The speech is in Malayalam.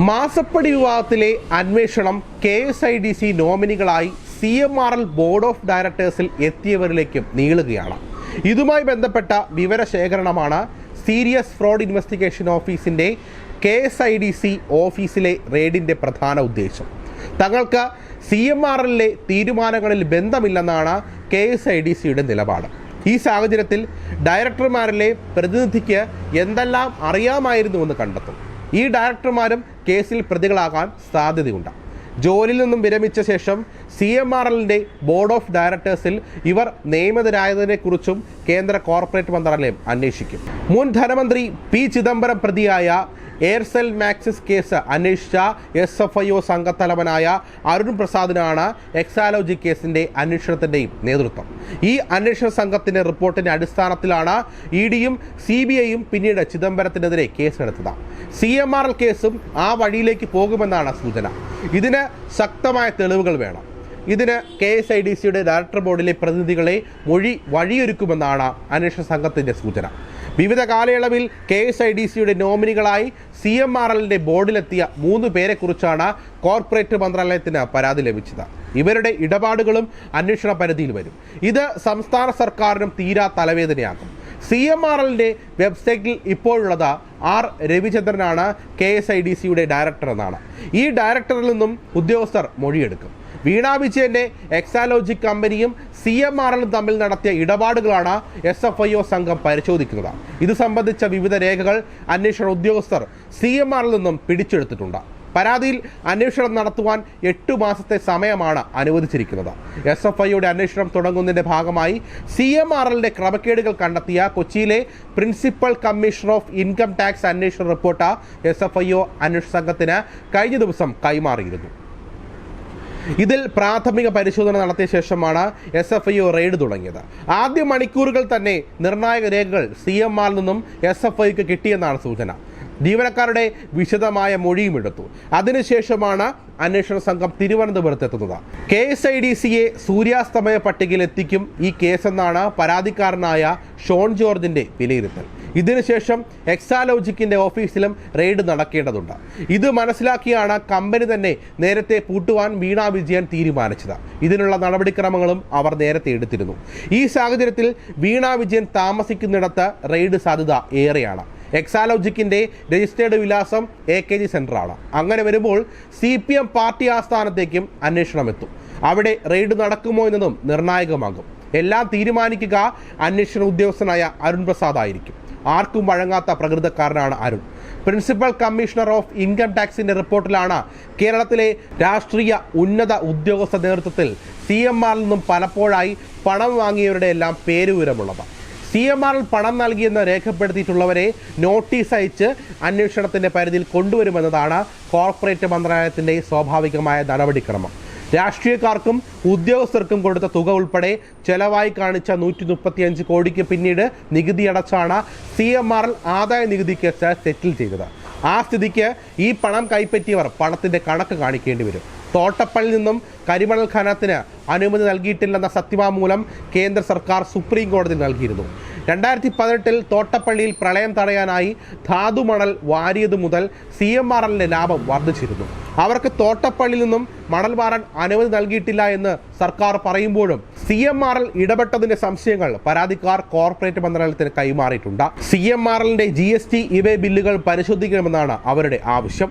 മാസപ്പടി വിവാദത്തിലെ അന്വേഷണം K S I D C നോമിനികളായി C M R L board of ഡയറക്ടേഴ്സിൽ എത്തിയവരിലേക്കും നീളുകയാണ്. ഇതുമായി ബന്ധപ്പെട്ട വിവരശേഖരണമാണ് സീരിയസ് ഫ്രോഡ് ഇൻവെസ്റ്റിഗേഷൻ ഓഫീസിന്റെ K S I D C ഓഫീസിലെ റെയ്ഡിന്റെ പ്രധാന ഉദ്ദേശം. തങ്ങൾക്ക് സി എം ആർ എല്ലിലെ തീരുമാനങ്ങളിൽ ബന്ധമില്ലെന്നാണ് കെ എസ് ഐ ഡി സിയുടെ നിലപാട്. ഈ സാഹചര്യത്തിൽ ഡയറക്ടർമാരിലെ പ്രതിനിധിക്ക് എന്തെല്ലാം അറിയാമായിരുന്നുവെന്ന് കണ്ടെത്തും. ഈ ഡയറക്ടർമാരും കേസിൽ പ്രതികളാകാൻ സാധ്യതയുണ്ട്. ജോലിയിൽ നിന്നും വിരമിച്ച ശേഷം സി എം ആർ എല്ലിന്റെ ബോർഡ് ഓഫ് ഡയറക്ടേഴ്സിൽ ഇവർ നിയമിതരായതിനെക്കുറിച്ചും കേന്ദ്ര കോർപ്പറേറ്റ് മന്ത്രാലയം അന്വേഷിക്കും. മുൻ ധനമന്ത്രി പി ചിദംബരം പ്രതിയായ എയർസെൽ മാക്സിസ് കേസ് അന്വേഷിച്ച എസ് എഫ് ഐ ഒ സംഘത്തലവനായ അരുൺ പ്രസാദിനാണ് എക്സാലോജി കേസിന്റെ അന്വേഷണത്തിന്റെയും നേതൃത്വം. ഈ അന്വേഷണ സംഘത്തിന്റെ റിപ്പോർട്ടിന്റെ അടിസ്ഥാനത്തിലാണ് ഇ ഡിയും സി ബി ഐയും പിന്നീട് ചിദംബരത്തിനെതിരെ കേസെടുത്തത്. സി എം ആർ എൽ കേസും ആ വഴിയിലേക്ക് പോകുമെന്നാണ് സൂചന. ഇതിന് ശക്തമായ തെളിവുകൾ വേണം. ഇതിന് കെ എസ് ഐ ഡി സിയുടെ ഡയറക്ടർ ബോർഡിലെ പ്രതിനിധികളെ മൊഴി വഴിയൊരുക്കുമെന്നാണ് അന്വേഷണ സംഘത്തിന്റെ സൂചന. വിവിധ കാലയളവിൽ കെ എസ് ഐ ഡി സിയുടെ നോമിനികളായി സി എം ആർ എല്ലിന്റെ ബോർഡിലെത്തിയ മൂന്ന് പേരെക്കുറിച്ചാണ് കോർപ്പറേറ്റ് മന്ത്രാലയത്തിന് പരാതി ലഭിച്ചത്. ഇവരുടെ ഇടപാടുകളും അന്വേഷണ പരിധിയിൽ വരും. ഇത് സംസ്ഥാന സർക്കാരിനും തീരാ തലവേദനയാകും സി എം ആർ എല്ലിന്റെ വെബ്സൈറ്റിൽ ഇപ്പോഴുള്ളത് ആർ രവിചന്ദ്രനാണ് കെ എസ് ഐ ഡി സിയുടെ ഡയറക്ടർ എന്നാണ്. ഈ ഡയറക്ടറിൽ നിന്നും ഉദ്യോഗസ്ഥർ മൊഴിയെടുക്കും. വീണ വിജയന്റെ എക്സാലോജിക് കമ്പനിയും സി എം ആർ എല്ലും തമ്മിൽ നടത്തിയ ഇടപാടുകളാണ് എസ് എഫ് ഐ ഒ സംഘം പരിശോധിക്കുന്നത്. ഇത് സംബന്ധിച്ച വിവിധ രേഖകൾ അന്വേഷണ ഉദ്യോഗസ്ഥർ സി എം ആറിൽ നിന്നും പിടിച്ചെടുത്തിട്ടുണ്ട്. പരാതിയിൽ അന്വേഷണം നടത്തുവാൻ എട്ട് മാസത്തെ സമയമാണ് അനുവദിച്ചിരിക്കുന്നത്. എസ് എഫ് ഐയുടെ അന്വേഷണം തുടങ്ങുന്നതിന്റെ ഭാഗമായി സി എം ആർ എല്ലിന്റെ ക്രമക്കേടുകൾ കണ്ടെത്തിയ കൊച്ചിയിലെ principal commissioner of income tax അന്വേഷണ report S F I O അന്വേഷണ സംഘത്തിന് കഴിഞ്ഞ ദിവസം കൈമാറിയിരുന്നു. ഇതിൽ പ്രാഥമിക പരിശോധന നടത്തിയ ശേഷമാണ് എസ് എഫ് ഐ റെയ്ഡ് തുടങ്ങിയത്. ആദ്യ മണിക്കൂറുകൾ തന്നെ നിർണായക രേഖകൾ സി എം ആറിൽ നിന്നും എസ് എഫ് ഐക്ക് കിട്ടിയെന്നാണ് സൂചന. ജീവനക്കാരുടെ വിശദമായ മൊഴിയും എടുത്തു. അതിനുശേഷമാണ് അന്വേഷണ സംഘം തിരുവനന്തപുരത്ത് എത്തുന്നത്. കെ എസ് ഐ ഡി സിയെ സൂര്യാസ്തമയ പട്ടികയിൽ എത്തിക്കും ഈ കേസെന്നാണ് പരാതിക്കാരനായ ഷോൺ ജോർജിന്റെ വിലയിരുത്തൽ. ഇതിനുശേഷം എക്സാലോജിക്കിന്റെ ഓഫീസിലും റെയ്ഡ് നടക്കേണ്ടതുണ്ട്. ഇത് മനസ്സിലാക്കിയാണ് കമ്പനി തന്നെ നേരത്തെ പൂട്ടുവാൻ വീണ വിജയൻ തീരുമാനിച്ചത്. ഇതിനുള്ള നടപടിക്രമങ്ങളും അവർ നേരത്തെ എടുത്തിരുന്നു. ഈ സാഹചര്യത്തിൽ വീണ വിജയൻ താമസിക്കുന്നിടത്ത് റെയ്ഡ് സാധ്യത ഏറെയാണ്. എക്സാലോജിക്കിന്റെ രജിസ്റ്റേർഡ് വിലാസം എ കെ ജി സെന്ററാണ്. അങ്ങനെ വരുമ്പോൾ സി പി എം പാർട്ടി ആസ്ഥാനത്തേക്കും അന്വേഷണം എത്തും. അവിടെ റെയ്ഡ് നടക്കുമോ എന്നതും നിർണായകമാകും. എല്ലാം തീരുമാനിക്കുക അന്വേഷണ ഉദ്യോഗസ്ഥനായ അരുൺ പ്രസാദ് ആയിരിക്കും ആർക്കും വഴങ്ങാത്ത പ്രകൃതക്കാരനാണ് Arun. Principal commissioner of income ടാക്സിന്റെ റിപ്പോർട്ടിലാണ് കേരളത്തിലെ രാഷ്ട്രീയ ഉന്നത ഉദ്യോഗസ്ഥ നേതൃത്വത്തിൽ സി എം ആറിൽ നിന്നും പലപ്പോഴായി പണം വാങ്ങിയവരുടെ എല്ലാം പേരുവിവരമുള്ളത്. സി എം ആറിൽ പണം നൽകിയെന്ന് രേഖപ്പെടുത്തിയിട്ടുള്ളവരെ നോട്ടീസ് അയച്ച് അന്വേഷണത്തിന്റെ പരിധിയിൽ കൊണ്ടുവരുമെന്നതാണ് കോർപ്പറേറ്റ് മന്ത്രാലയത്തിന്റെ സ്വാഭാവികമായ നടപടിക്രമം. രാഷ്ട്രീയക്കാർക്കും ഉദ്യോഗസ്ഥർക്കും കൊടുത്ത തുക ഉൾപ്പെടെ ചെലവായി കാണിച്ച നൂറ്റി മുപ്പത്തിയഞ്ച് കോടിക്ക് പിന്നീട് നികുതി അടച്ചാണ് സി എം ആർ എൽ ആദായ നികുതി കേസ് സെറ്റിൽ ചെയ്തത്. ആ സ്ഥിതിക്ക് ഈ പണം കൈപ്പറ്റിയവർ പണത്തിന്റെ കണക്ക് കാണിക്കേണ്ടി വരും. തോട്ടപ്പള്ളിയിൽ നിന്നും കരിമണൽ ഖനനത്തിന് അനുമതി നൽകിയിട്ടില്ലെന്ന സത്യവാമൂലം കേന്ദ്ര സർക്കാർ സുപ്രീം കോടതി നൽകിയിരുന്നു. രണ്ടായിരത്തി പതിനെട്ടിൽ തോട്ടപ്പള്ളിയിൽ പ്രളയം തടയാനായി ധാതുമണൽ വാരിയതു മുതൽ സി എം ആർ എല്ലിന്റെ ലാഭം വർദ്ധിച്ചിരുന്നു. അവർക്ക് തോട്ടപ്പള്ളിയിൽ നിന്നും മണൽ മാറാൻ അനുമതി നൽകിയിട്ടില്ല എന്ന് സർക്കാർ പറയുമ്പോഴും സി എം ആർ എൽ ഇടപെട്ടതിന്റെ സംശയങ്ങൾ പരാതിക്കാർ കോർപ്പറേറ്റ് മന്ത്രാലയത്തിന് കൈമാറിയിട്ടുണ്ട്. സി എം ആർ എല്ലിന്റെ G S T e way ബില്ലുകൾ പരിശോധിക്കണമെന്നാണ് അവരുടെ ആവശ്യം.